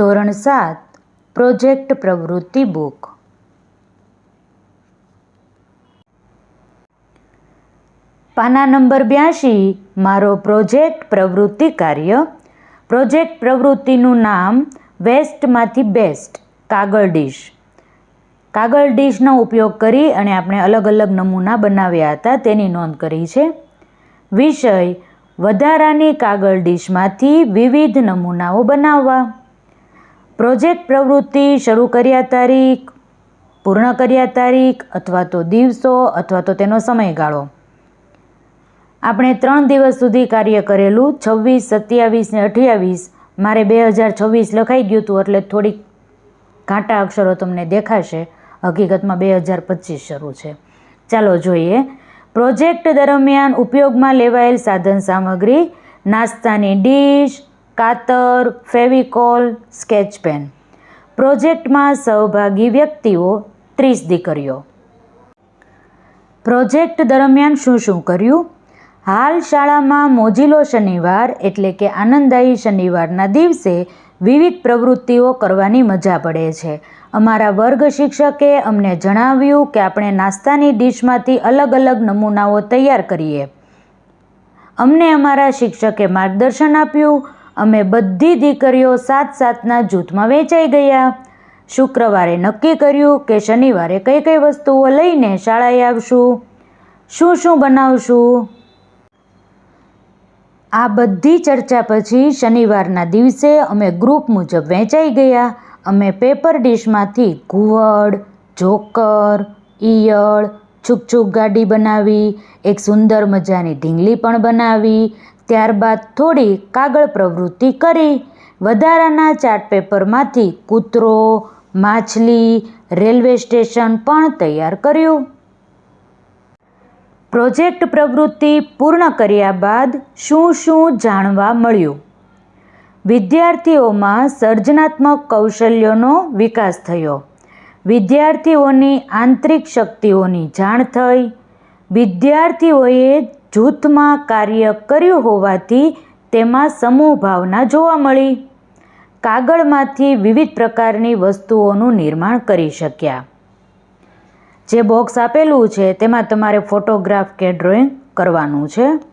ધોરણ સાત, પ્રોજેક્ટ પ્રવૃત્તિ બુક. પાના નંબર બ્યાસી મારો પ્રોજેક્ટ પ્રવૃત્તિ કાર્ય. પ્રોજેક્ટ પ્રવૃત્તિનું નામ વેસ્ટમાંથી બેસ્ટ, કાગળ ડીશ. કાગળ ડીશનો ઉપયોગ કરી અને આપણે અલગ અલગ નમૂના બનાવ્યા હતા, તેની નોંધ કરી છે. વિષય, વધારાની કાગળ ડીશમાંથી વિવિધ નમૂનાઓ બનાવવા. પ્રોજેક્ટ પ્રવૃત્તિ શરૂ કર્યા તારીખ, પૂર્ણ કર્યા તારીખ અથવા તો દિવસો અથવા તો તેનો સમયગાળો. આપણે ત્રણ દિવસ સુધી કાર્ય કરેલું, છવ્વીસ, સત્યાવીસ ને અઠ્યાવીસ. મારે બે હજાર છવ્વીસ લખાઈ ગયું હતું, એટલે થોડીક ઘાટા અક્ષરો તમને દેખાશે. હકીકતમાં બે હજાર પચીસ શરૂ છે. ચાલો જોઈએ. પ્રોજેક્ટ દરમિયાન ઉપયોગમાં લેવાયેલ સાધન સામગ્રી, નાસ્તાની ડીશ કાતર, ફેવિકોલ, સ્કેચ પેન. પ્રોજેક્ટમાં સહભાગી વ્યક્તિઓ ત્રીસ દીકરીઓ. પ્રોજેક્ટ દરમિયાન શું શું કર્યું? હાલ શાળામાં મોજીલો શનિવાર એટલે કે આનંદદાયી શનિવારના દિવસે વિવિધ પ્રવૃત્તિઓ કરવાની મજા પડે છે. અમારા વર્ગ શિક્ષકે અમને જણાવ્યું કે આપણે નાસ્તાની ડીશમાંથી અલગ અલગ નમૂનાઓ તૈયાર કરીએ. અમને અમારા શિક્ષકે માર્ગદર્શન આપ્યું અમે બધી દીકરીઓ સાત સાતના જૂથમાં વેચાઈ ગયા. શુક્રવારે નક્કી કર્યું કે શનિવારે કઈ કઈ વસ્તુઓ લઈને શાળાએ આવશું. શું શું બનાવશું? આ બધી ચર્ચા પછી શનિવારના દિવસે અમે ગ્રુપ મુજબ વહેંચાઈ ગયા. અમે પેપર ડીશમાંથી ઘુવડ, જોકર, ઈયળ, છુકછુક ગાડી બનાવી, એક સુંદર મજાની ઢીંગલી પણ બનાવી ત્યારબાદ થોડી કાગળ પ્રવૃત્તિ કરી. વધારાના ચાર્ટ પેપરમાંથી કૂતરો, માછલી, રેલવે સ્ટેશન પણ તૈયાર કર્યું. પ્રોજેક્ટ પ્રવૃત્તિ પૂર્ણ કર્યા બાદ શું શું જાણવા મળ્યું? વિદ્યાર્થીઓમાં સર્જનાત્મક કૌશલ્યોનો વિકાસ થયો. વિદ્યાર્થીઓની આંતરિક શક્તિઓની જાણ થઈ. વિદ્યાર્થીઓએ જૂથમાં કાર્ય કર્યું હોવાથી તેમાં સમૂહ ભાવના જોવા મળી. કાગળમાંથી વિવિધ પ્રકારની વસ્તુઓનું નિર્માણ કરી શક્યા. જે બોક્સ આપેલું છે, તેમાં તમારે ફોટોગ્રાફ કે ડ્રોઈંગ કરવાનું છે.